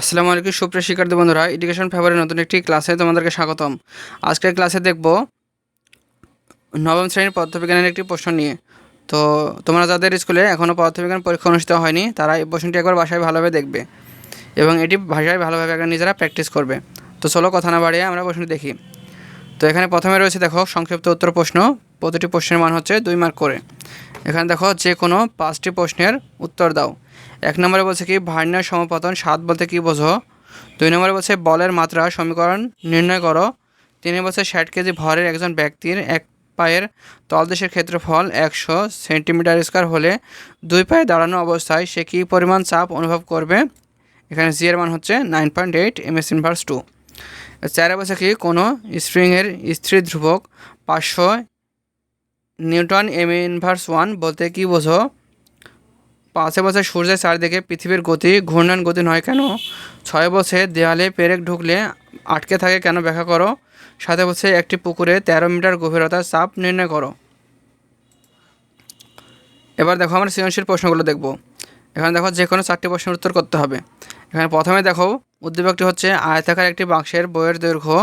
আসসালামু আলাইকুম, সুপ্রিয় শিক্ষার্থী বন্ধুরা। এডুকেশন ফেভারের নতুন একটি ক্লাসে তোমাদেরকে স্বাগতম। আজকের ক্লাসে দেখব নবম শ্রেণির পদার্থবিজ্ঞানের একটি প্রশ্ন নিয়ে। তো তোমরা যাদের স্কুলে এখনও পদার্থবিজ্ঞান পরীক্ষা অনুষ্ঠিত হয়নি, তারা এই প্রশ্নটি একবার বাসায় ভালোভাবে দেখবে এবং এটি ভাষায় ভালোভাবে একবার নিজেরা প্র্যাকটিস করবে। তো চলো কথা না বাড়িয়ে আমরা প্রশ্নটি দেখি। তো এখানে প্রথমে রয়েছে, দেখো, সংক্ষিপ্ত উত্তর প্রশ্ন। প্রতিটি প্রশ্নের মান হচ্ছে দুই মার্ক করে। এখানে দেখো যে কোনো পাঁচটি প্রশ্নের উত্তর দাও। এক নম্বরে বলছে কি ভার্নিয়ার সমপতন, সাত বলতে কি বোঝো? দুই নম্বরে বলছে, বলের মাত্রা সমীকরণ নির্ণয় করো। তিন বলছে, ষাট কেজি ভরের একজন ব্যক্তির এক পায়ের তলদেশের ক্ষেত্রফল একশো সেন্টিমিটার স্কোয়ার হলে দুই পায়ে দাঁড়ানো অবস্থায় সে কী পরিমাণ চাপ অনুভব করবে? এখানে জি এর মান হচ্ছে nine point eight m s inverse two. চারে বলছে কি, কোনো স্প্রিংয়ের স্থির ধ্রুবক পাঁচশো নিউটন এম ইনভার্স ওয়ান বলতে কি বোঝো? পাঁচে বছর সূর্যের চারদিকে পৃথিবীর গতি ঘূর্ণয়ন গতি নয় কেন? ছয় বছর দেয়ালে পেরেক ঢুকলে আটকে থাকে কেন ব্যাখ্যা করো? সাথে বছর একটি পুকুরে তেরো মিটার গভীরতার চাপ নির্ণয় করো। এবার দেখো আমরা সৃজনশীল প্রশ্নগুলো দেখব। এখানে দেখো যে কোনো চারটি প্রশ্নের উত্তর করতে হবে। এখানে প্রথমে দেখো, উদ্দীপকটি হচ্ছে আয়তাকার একটি বাক্সের বইয়ের দৈর্ঘ্য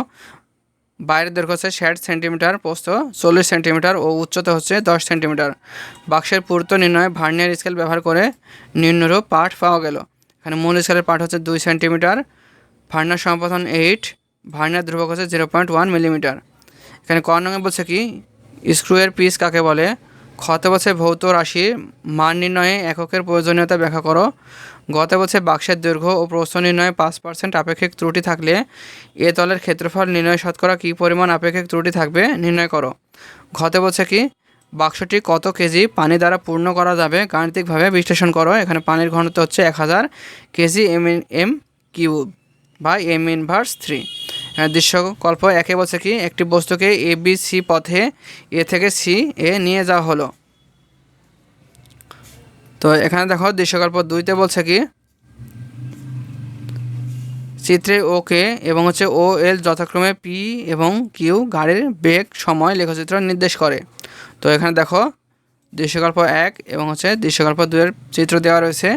বাইরের দৈর্ঘ্য হচ্ছে ষাট সেন্টিমিটার, প্রস্থ চল্লিশ সেন্টিমিটার ও উচ্চতা হচ্ছে দশ সেন্টিমিটার। বাক্সের পূর্ত নির্ণয় ভার্নিয়ার স্কেল ব্যবহার করে নিম্নরূপ পাঠ পাওয়া গেল। এখানে মূল স্কেলের পাঠ হচ্ছে দুই সেন্টিমিটার ভার্নার সম্পাদন এইট ভার্নার ধ্রুবক হচ্ছে জিরো পয়েন্ট ওয়ান মিলিমিটার এখানে ক নঙ্গে বলছে কি, স্ক্রুয়ের পিস কাকে বলে? ক্ষতে বছর ভৌত রাশির মান নির্ণয়ে এককের প্রয়োজনীয়তা ব্যাখ্যা করো। গত বছর বাক্সের দৈর্ঘ্য ও প্রস্থ নির্ণয়ে পাঁচ পার্সেন্ট আপেক্ষিক ত্রুটি থাকলে এ তলের ক্ষেত্রফল নির্ণয় শতকরা কী পরিমাণ আপেক্ষিক ত্রুটি থাকবে নির্ণয় করো। ঘতে বলছে কি? বাক্সটি কত কেজি পানি দ্বারা পূর্ণ করা যাবে গাণিতিকভাবে বিশ্লেষণ করো। এখানে পানির ঘনত্ব হচ্ছে এক হাজার কেজি এম এম কিউব বা এম ইনভার্স থ্রি। দৃশ্যকল্প একে বলছে কি, একটি বস্তুকে এ বি সি পথে এ থেকে সি এ নিয়ে যাওয়া হলো। তো এখানে দেখো, দৃশ্যকল্প দুইতে বলছে কি, চিত্রে ওকে এবং হচ্ছে ও এল যথাক্রমে পি এবং কিউ গাড়ির বেগ, সময়, লেখচিত্র নির্দেশ করে। তো এখানে দেখো, দৃশ্যকল্প এক এবং হচ্ছে দৃশ্যকল্প দুয়ের চিত্র দেওয়া রয়েছে।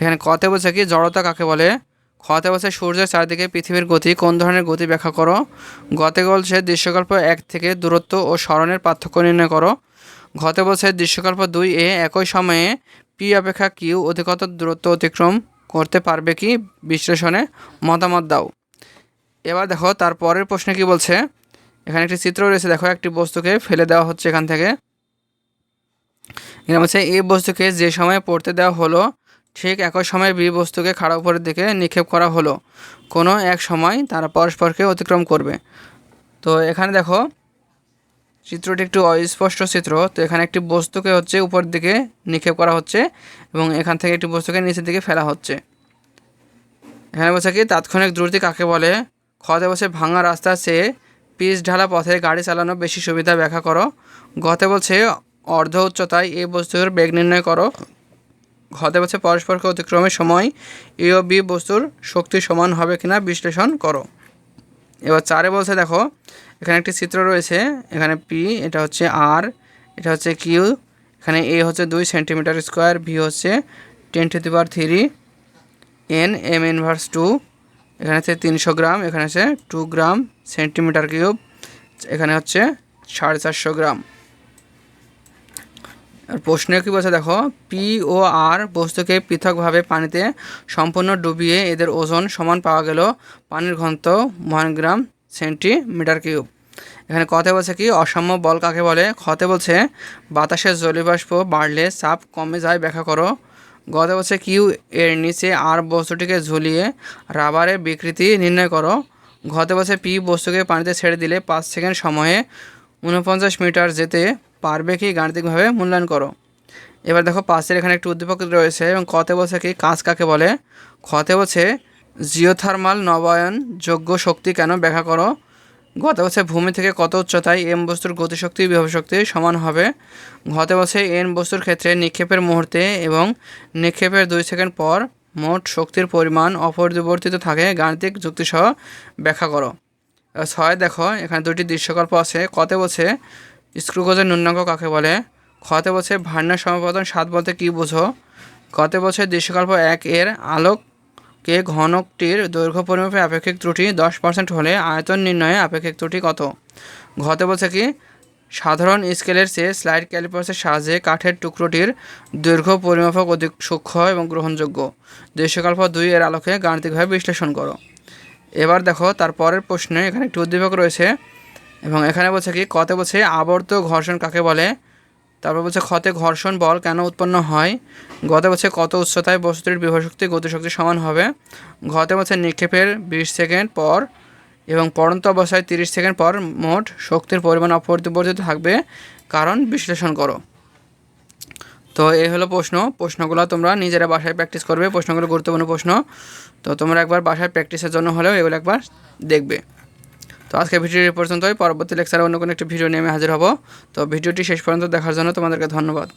এখানে কতে বলছে কি, জড়তা কাকে বলে? খতে বলছে সূর্যের চারদিকে পৃথিবীর গতি কোন ধরনের গতি ব্যাখ্যা করো? গতে বলছে দৃশ্যকল্প এক থেকে দূরত্ব ও স্মরণের পার্থক্য নির্ণয় করো। ঘতে বলছে দৃশ্যকল্প দুই এ একই সময়ে পি অপেক্ষা কিউ অধিকতর দূরত্ব অতিক্রম করতে পারবে কি? বিশ্লেষণে মতামত দাও। এবার দেখো তার পরের প্রশ্নে কি বলছে? এখানে একটি চিত্র রয়েছে, দেখো একটি বস্তুকে ফেলে দেওয়া হচ্ছে এখান থেকে। এখানে বলছে এই বস্তুকে যে সময়ে পড়তে দেওয়া হলো ঠিক একই সময় বি বস্তুকে খাড়া উপরের দিকে নিক্ষেপ করা হলো। কোনো এক সময় তারা পরস্পরকে অতিক্রম করবে। তো এখানে দেখো, চিত্রটি একটু অস্পষ্ট চিত্র। তো এখানে একটি বস্তুকে হচ্ছে উপর দিকে নিক্ষেপ করা হচ্ছে এবং এখান থেকে একটি বস্তুকে নিচের দিকে ফেলা হচ্ছে। এখানে বলছে কি, তাৎক্ষণিক দ্রুতি কাকে বলে? খতে বসে ভাঙা রাস্তা চেয়ে পিচ ঢালা পথে গাড়ি চালানো বেশি সুবিধা ব্যাখ্যা করো। গতে বলছে, অর্ধ উচ্চতায় এই বস্তুর বেগ নির্ণয় করো। ঘতে বলছে পরস্পরকে অতিক্রমের সময় এ ও বি বস্তুর শক্তি সমান হবে কিনা বিশ্লেষণ করো। এবার চারে বলছে দেখো, এখানে একটি চিত্র রয়েছে, এখানে পি এটা হচ্ছে আর এটা হচ্ছে কিউ এখানে এ হচ্ছে দুই সেন্টিমিটার স্কোয়ার ভি হচ্ছে ten to the power three N m inverse two এখানে হচ্ছে তিনশো গ্রাম, এখানে হচ্ছে টু গ্রাম সেন্টিমিটার কিউব, এখানে হচ্ছে সাড়ে চারশো গ্রাম। প্রশ্নে কী বলছে দেখো? পি ও আর বস্তুকে পৃথকভাবে পানিতে সম্পূর্ণ ডুবিয়ে এদের ওজন সমান পাওয়া গেল পানির ঘনত্ব ওয়ান গ্রাম সেন্টিমিটার কিউব। এখানে কতে বলছে কি? অসাম্য বল কাকে বলে? খতে বলছে, বাতাসের জলীয়বাষ্প বাড়লে চাপ কমে যায়, ব্যাখ্যা করো। গতে বলছে, কিউ এর নিচে আর বস্তুটিকে ঝুলিয়ে রাবারের বিকৃতি নির্ণয় করো। ঘতে বলছে, পি বস্তুকে পানিতে ছেড়ে দিলে পাঁচ সেকেন্ড সময়ে উনপঞ্চাশ মিটার যেতে পারবে কি গাণিতিকভাবে? মূল্যায়ন করো। এবার দেখো পাশের এখানে একটি উদ্দীপক রয়েছে এবং কতে বলছে কি? কাজ কাকে বলে? খতে বলছে জিওথার্মাল নবায়ন যোগ্য শক্তি কেন ব্যাখ্যা করো? গত বছর ভূমি থেকে কত উচ্চতায় এম বস্তুর গতিশক্তি বিভব শক্তি সমান হবে? গত বছর এন বস্তুর ক্ষেত্রে নিক্ষেপের মুহূর্তে এবং নিক্ষেপের দুই সেকেন্ড পর মোট শক্তির পরিমাণ অপরিবর্তিত থাকে, গাণিতিক যুক্তিসহ ব্যাখ্যা করো। ছয় দেখো, এখানে দুটি দৃশ্যকল্প আছে। কতে কত স্ক্রুগজের ন্যূনাঙ্ক কাকে বলে? খতে বছর ভান্ডার সমাপতন সাত বলতে কী বোঝো? গত বছর দৃশ্যকল্প এক এর আলোক কে ঘনকটির দৈর্ঘ্য পরিমাপে আপেক্ষিক ত্রুটি দশ পার্সেন্ট হলে আয়তন নির্ণয়ে আপেক্ষিক ত্রুটি কত? ঘতে বলছে কি সাধারণ স্কেলের চেয়ে স্লাইড ক্যালিপার্সের সাহায্যে কাঠের টুকরোটির দৈর্ঘ্য পরিমাপক অধিক সূক্ষ্ম এবং গ্রহণযোগ্য? দৃশ্যকল্প দুই এর আলোকে গাণিতিকভাবে বিশ্লেষণ করো। এবার দেখো, তার পরের প্রশ্নে এখানে একটি উদ্দীপক রয়েছে। এবং এখানে বলছে কি, কতে বলছে, আবর্ত ঘর্ষণ কাকে বলে? তারপর বলছে, ক্ষতে ঘর্ষণ বল কেন উৎপন্ন হয়? গতে বলছে, কত উচ্চতায় বস্তুটির বিভব শক্তি গতিশক্তি সমান হবে? ঘতে বলছে, নিক্ষেপের বিশ সেকেন্ড পর এবং পড়ন্ত অবস্থায় তিরিশ সেকেন্ড পর মোট শক্তির পরিমাণ অপরিবর্তিত থাকবে। কারণ বিশ্লেষণ করো। তো এই হলো প্রশ্ন। প্রশ্নগুলো তোমরা নিজেরা বাসায় প্র্যাকটিস করবে। প্রশ্নগুলো গুরুত্বপূর্ণ প্রশ্ন। তো তোমরা একবার বাসায় প্র্যাকটিসের জন্য হলেও এগুলো একবার দেখবে। তো আজকে ভিডিওটি পর্যন্তই। পরবর্তী লেকচারে অন্য কোনো একটি ভিডিও নিয়ে আমি হাজির হব। তো ভিডিওটি শেষ পর্যন্ত দেখার জন্য তোমাদেরকে ধন্যবাদ।